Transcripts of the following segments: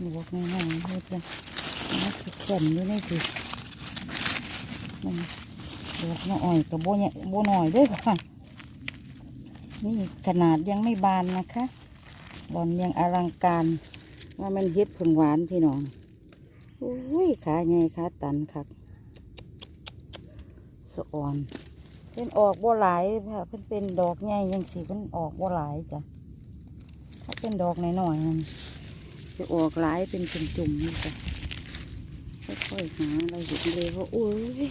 นี่บอกง่ายๆเฮ็ดเลยมันคือแก่นอยู่ในสิมันดอกน้อยกับโบเนี่ยโบหน่อยด้วยค่ะ นี่ขนาดยังไม่บานนะคะบอนยังอลังการ ว่ามันเฮ็ดผึ่งหวานพี่น้องอุ้ยขาใหญ่ขาตันคักสะอ่อนเพิ่นออกบัหลายค่ะเพิ่นเป็นดอกใหญ่ยังสีเพิ่นออกบัหลายจ้ะถ้าเป็นดอกน้อยๆนั่น จะออกหลายเป็นจุ่มๆนี่จ้ะค่อยๆหาเราเห็นเลยว่าโอ้ย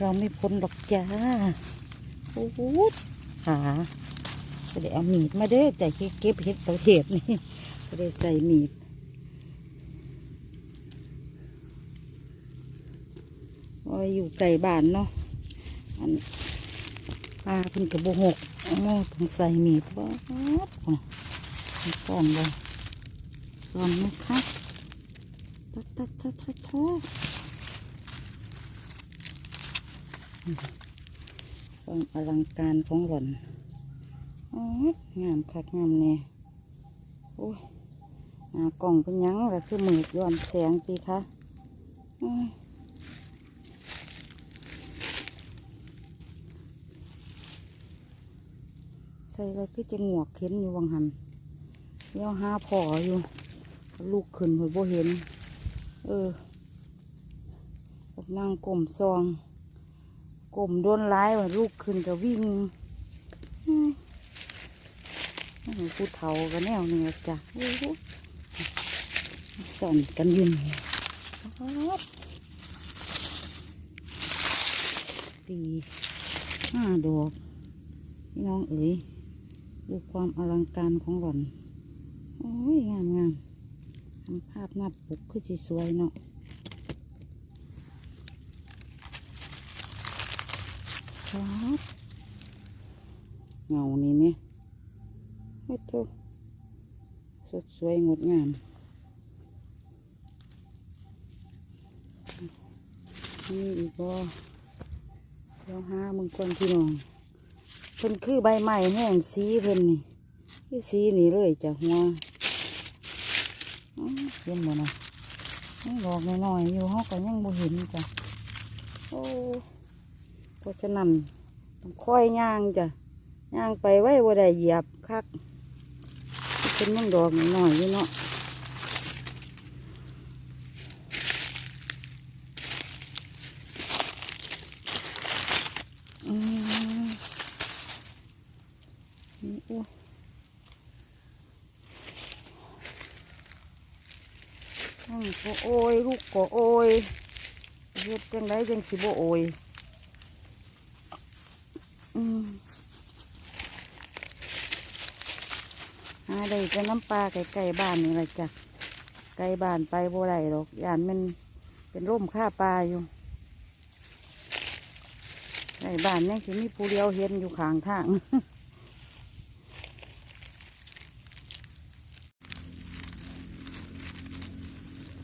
เราไม่พ้นดอกจ้าโอ้โหขาก็ได้เอาหมีดมาเด้อแต่เก็บเห็ดประเทศนี่ก็ได้ใส่หมีดว่าอยู่ไก่บ้านเนาะอันปลาเพิ่นกระโบหกอ๋อต้องใส่หมีดบ่ครับซ่อนเลย ซ่อนไหมครับทัดทัดทัดทัดทัดความอลังการของหล่อนอ๋องามคักงามแน่โอ้ยหากล่องเป็นยังแล่ะคือมืดย้อนแสงตีคะใส่อะไรก็จะงวกเห็นอยู่วังหันเดี๋ยวห้าพออยู่ ลูกขึ้นหัวโบเห็น เออกับนั่งกลมซองกลมโดนร้ายว่าลูกขึ้นก็วิ่งผู้เฒ่ากันแนวหนึ่งจ้ะส่อนกันยุ่นครับปีห้าดอกพี่น้องเอ๋ยดูความอลังการของหล่อน โอ้ย งามงาม ภาพหน้าปกคือสิสวยเนาะครับเงานี่ไหมโอ้โหสดสวยงดงามนี่อีกบ่เดี๋ยวหามึงคนพี่น้องเพิ่นคือใบไม้แห้งสีเพิ่นนี่คือสีนี่เลยจ้ะหัว อื้อเห็นบ่นะยังดอกน้อยๆอยู่เฮาก็ยังบ่เห็นจ้ะโอ้เพราะฉะนั้นต้องค่อยย่างจ้ะย่างไปไว้บ่ได้เหยียบคักเป็นยังดอกน้อยๆอยู่เนาะอืมนี่โอ้ยอืม ก็โอยลูกก็โอยเฮ็ดจังไดจังสิบ่โอยอืมหาได้จะน้ำปลาไก่ไก่บ้านนี่แหละจ้ะไก่บ้านไปบ่ได้หรอกยานมันเป็นร่มค่าปลาอยู่ไก่บ้านนี่สิมีผู้เดียวเห็นอยู่ข้างทาง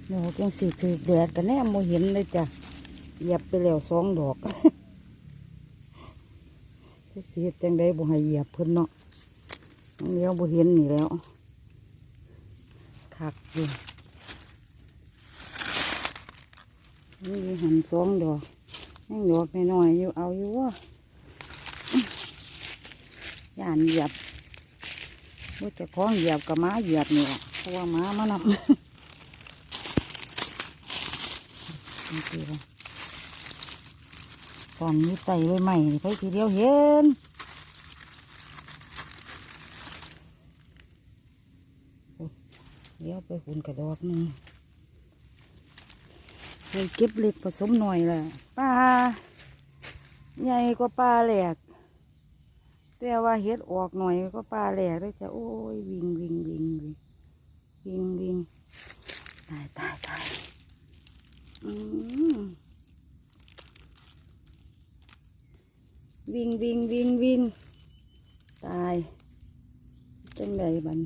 เดี๋ยวจังสีถือแดดกันแน่โมเห็นเลยจ้ะเหยียบไปแล้วสองดอกสีจังได้บ่ให้เหยียบเพิ่นเนาะเลี้ยวบ่เห็นนี่แล้วคักอยู่นี่หันสองดอกยังดอกน้อยๆอยู่เอาอยู่วะย่านเหยียบว่าจะคล้องเหยียบกับม้าเหยียบนี่แหละเพราะว่าม้ามันนับ นี่คือว่าตอนนี้ไต่ไว้ใหม่นี่ไปทีเดียวเห็นเดี๋ยวไปหุ่นกระดอกหนึงไปเก็บเล็กผสมหน่อยแหละปลาใหญ่กว่าปลาแหลกแต่ว่าเห็ดออกหน่อยก็ปลาแหลกเลยจะโอ้ยวิ่งวิ่งวิ่งวิ่งวิ่งวิ่งตายตายตาย วิ่งวิ่งวิ่งวิ่งตายจังไดบัน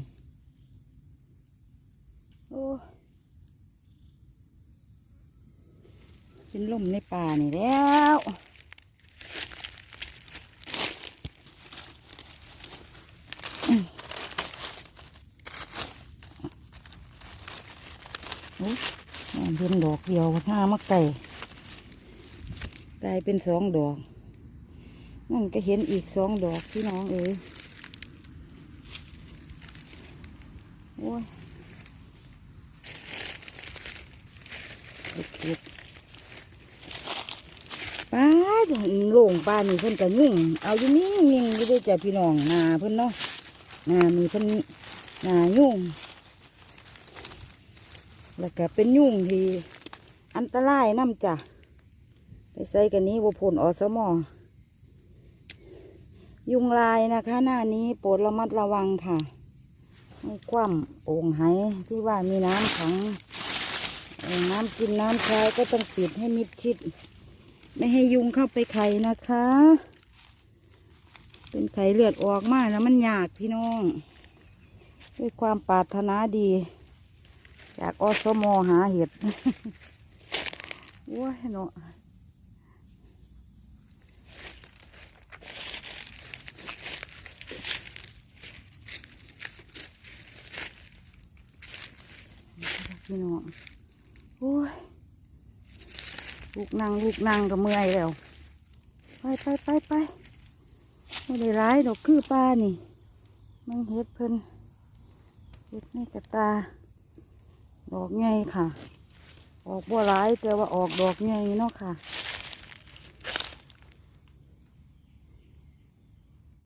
โอ้เป็นลมในป่านี่แล้ว เห็นดอกเดียวห้ามักไก่กลายเป็นสองดอก นั่นก็เห็นอีกสองดอกพี่น้องเอ๋ยโอ้ยเก็บเก็บป้าโล่งป้านี่เพิ่นก็ยุ่งเอาอยู่นี่ยิงอยู่ด้วยจ้ะพี่น้องนาเพิ่นเนาะนานี่เพิ่นนายุ่ง แล้วก็เป็นยุ่งที่อันตรายน้ำจ้ะไปใส่กันนี้ว่าผลอสมอยุงลายนะคะ หน้านี้โปรดระมัดระวังค่ะให้คว่ำโอ่งไหที่ว่ามีน้ำขังน้ำกินน้ำใช้ก็ต้องปิดให้มิดชิด ไม่ให้ยุงเข้าไปไข่นะคะ เป็นไข่เลือดออกมากแล้วมันยากพี่น้อง ด้วยความปรารถนาดี จากอสมหาเห็ดโอ้ยเนาะพี่น้องโอ้ยลูกนั่งลูกนั่งก็เมื่อยแล้วไปไปไปไปไม่ได้ร้ายดอกคือป้านี่มันเฮ็ดเพิ่นเฮ็ดในกระตา ดอกใหญ่ค่ะ ออกบัวร้ายแต่ว่าออกดอกใหญ่เนาะค่ะ